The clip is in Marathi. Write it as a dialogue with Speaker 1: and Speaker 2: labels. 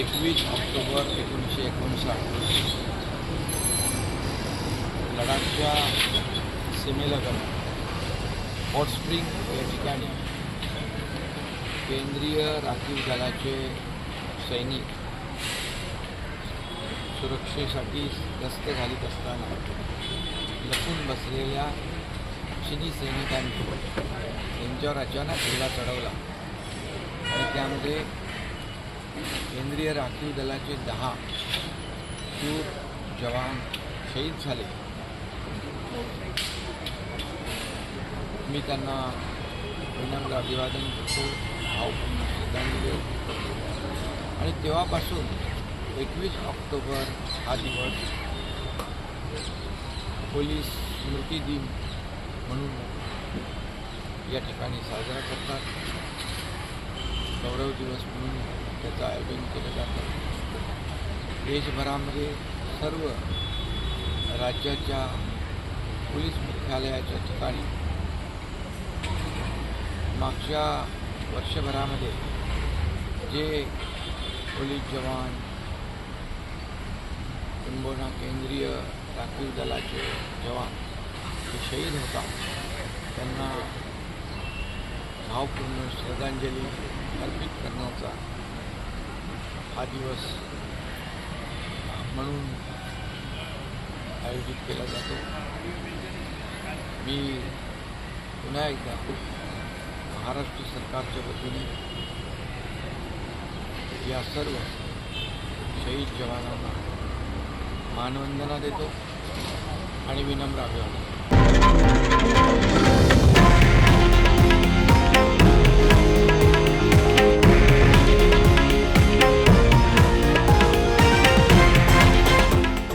Speaker 1: एकवीस ऑक्टोबर एकोणीसशे एकोणसाठ. लडाखच्या सीमेलगत हॉट स्प्रिंग या ठिकाणी केंद्रीय राखीव दलाचे सैनिक सुरक्षेसाठी गस्त घालीत असताना लपून बसलेल्या चिनी सैनिकांनी त्यांच्यावर अचानक हल्ला चढवला आणि त्यामध्ये केंद्रीय राखीव दलाचे दहा शूर जवान शहीद झाले. मी त्यांना विनम्र अभिवादन करतो. भावपूर्ण श्रद्धांजली आणि तेव्हापासून एकवीस ऑक्टोबर हा दिवस पोलीस स्मृती दिन म्हणून या ठिकाणी साजरा करतात. गौरव दिवस म्हणून त्याचं आयोजन केलं जातं. देशभरामध्ये सर्व राज्याच्या पोलीस मुख्यालयाच्या ठिकाणी मागच्या वर्षभरामध्ये जे पोलीस जवान किंबोना केंद्रीय राखीव दलाचे जवान जे शहीद होतात त्यांना भावपूर्ण श्रद्धांजली अर्पित करण्याचा हा दिवस म्हणून आयोजित केला जातो. मी पुन्हा एकदा महाराष्ट्र सरकारच्या वतीने या सर्व शहीद जवानांना मानवंदना देतो आणि विनम्र अभिवादन.